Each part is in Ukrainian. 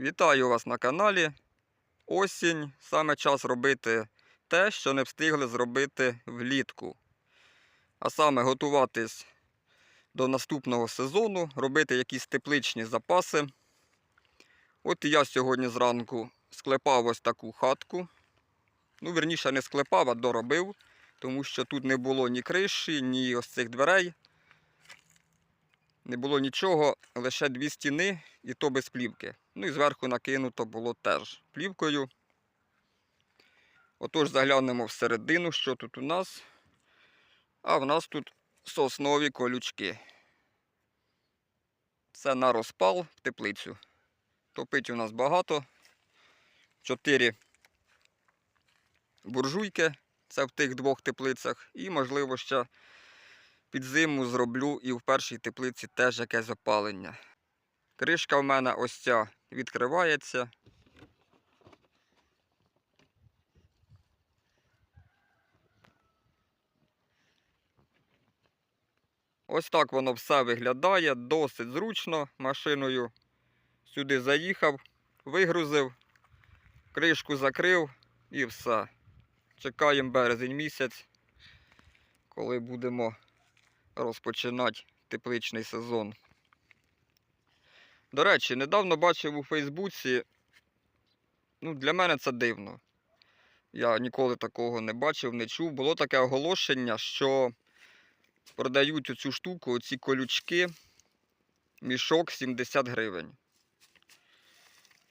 Вітаю вас на каналі. Осінь. Саме час робити те, що не встигли зробити влітку. А саме готуватись до наступного сезону, робити якісь тепличні запаси. От я сьогодні зранку склепав ось таку хатку. Ну, верніше, не склепав, а доробив, тому що тут не було ні криші, ні ось цих дверей. Не було нічого, лише дві стіни і то без плівки. Ну і зверху накинуто було теж плівкою. Отож заглянемо всередину, що тут у нас. А в нас тут соснові колючки. Це на розпал в теплицю. Топить у нас багато. Чотири буржуйки. Це в тих двох теплицях. І, можливо, ще під зиму зроблю і в першій теплиці теж якесь опалення. Кришка в мене ось ця відкривається. Ось так воно все виглядає, досить зручно. Машиною сюди заїхав, вигрузив, кришку закрив і все. Чекаємо березень місяць, коли будемо розпочинати тепличний сезон. До речі, недавно бачив у Фейсбуці, ну, для мене це дивно. Я ніколи такого не бачив, не чув. Було таке оголошення, що продають оцю штуку, оці колючки, мішок 70 гривень.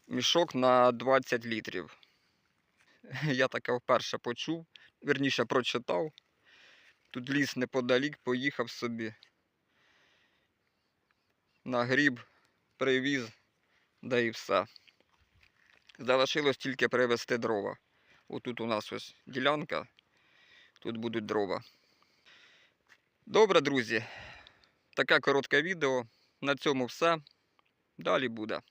Мішок на 20 літрів. Я таке вперше почув, вірніше прочитав. Тут ліс неподалік, поїхав собі. Нагріб, привіз, да і все. Залишилось тільки привезти дрова. Отут у нас ось ділянка, тут будуть дрова. Добре, друзі. Таке коротке відео. На цьому все. Далі буде.